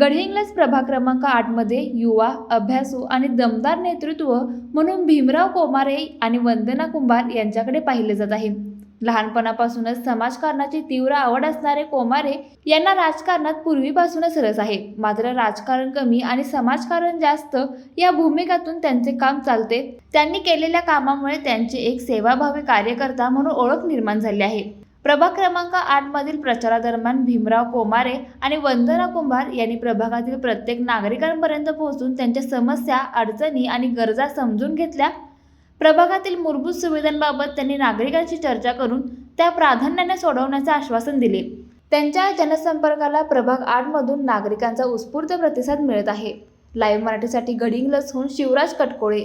गडहिंग्लज प्रभाग क्रमांक आठमध्ये युवा अभ्यासू आणि दमदार नेतृत्व म्हणून भीमराव कोमारे आणि वंदना कुंभार यांच्याकडे पाहिले जात आहे. लहानपणापासूनच समाजकारणाची तीव्र आवड असणारे कोमारे यांना राजकारणात पूर्वीपासूनच रस आहे. मात्र राजकारण कमी आणि समाजकारण जास्त या भूमिकातून त्यांचे काम चालते. त्यांनी केलेल्या कामामुळे त्यांचे एक सेवाभावी कार्यकर्ता म्हणून ओळख निर्माण झाली आहे. प्रभाग क्रमांक आठ मधील प्रचारादरम्यान भीमराव कोमारे आणि वंदना कुंभार यांनी प्रभागातील प्रत्येक नागरिकांपर्यंत पोहोचून त्यांच्या समस्या अडचणी आणि गरजा समजून घेतल्या. प्रभागातील मूलभूत सुविधांबाबत त्यांनी नागरिकांशी चर्चा करून त्या प्राधान्याने सोडवण्याचे आश्वासन दिले. त्यांच्या जनसंपर्काला प्रभाग आठमधून नागरिकांचा उत्स्फूर्त प्रतिसाद मिळत आहे. लाईव्ह मराठीसाठी गडिंग्लजहून शिवराज कटकोळे